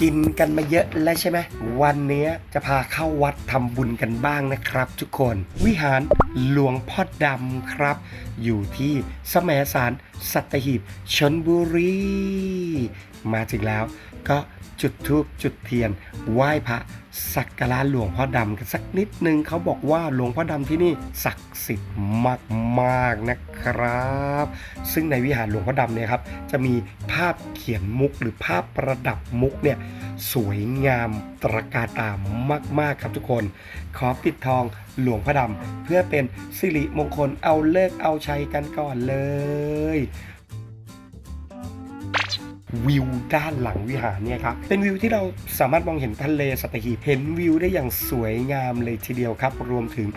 กินกันมาเยอะแล้วใช่ไหมวันนี้จะพาเข้าวัดทำบุญกันบ้างนะครับ ทุกคนวิหารหลวงพ่อดำครับ อยู่ที่สมสารสัตหีบชนบุรี มาถึงแล้ว ก็จุดธูปจุดเทียน ไหว้พระสักการะหลวงพ่อดำกันสักนิดนึงเขาบอกว่าหลวงพ่อดำที่นี่ศักดิ์สิทธิ์มากๆนะครับ ซึ่งในวิหารหลวงพ่อดำเนี่ยครับ จะมีภาพเขียนมุกหรือภาพประดับมุกเนี่ยสวยงามตระการตามากๆครับทุกคน ขอปิดทองหลวงพ่อดำเพื่อเป็นสิริมงคลเอาเลิกเอาชัยกันก่อนเลย วิวด้านหลังวิหารเนี่ยครับ เป็นวิวที่เราสามารถมองเห็นทะเลสัตหีบเห็นวิวได้อย่างสวยงามเลยทีเดียวครับ รวมถึง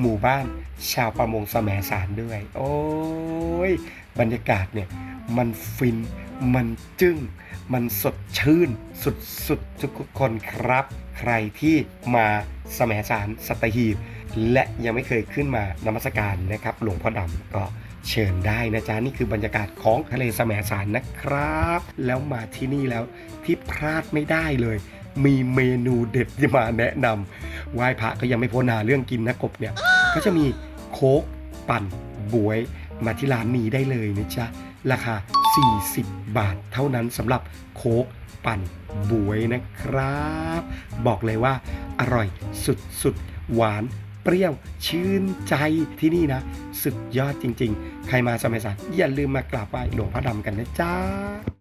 หมู่บ้านชาวประมงแสมสารด้วย โอ้ย บรรยากาศเนี่ย มันฟิน มันจึ้ง มันสดชื่น สุดๆทุกคนครับ ใครที่มาแสมสารสัตหีบ และยังไม่เคยขึ้นมานมัสการนะครับ หลวงพ่อดำก็ เชิญได้นะจ๊ะนี่คือบรรยากาศของทะเลแสมสารนะครับ แล้วมาที่นี่แล้วที่พลาดไม่ได้เลย มีเมนูเด็ดที่มาแนะนำไหว้พระก็ยังไม่พ้นหาเรื่องกินนะกบเนี่ย ก็จะมีโค้กปั่นบวยมาที่ร้านนี้ได้เลยนะจ๊ะราคา 40 บาทเท่านั้นสำหรับโค้กปั่นบวยนะครับ บอกเลยว่าอร่อยสุดๆหวาน เปรี้ยวชื่นใจที่นี่นะ สุดยอดจริง ๆ ใครมาสมัยสันอย่าลืมมากราบไหว้หลวงพ่อดำกันนะจ๊ะ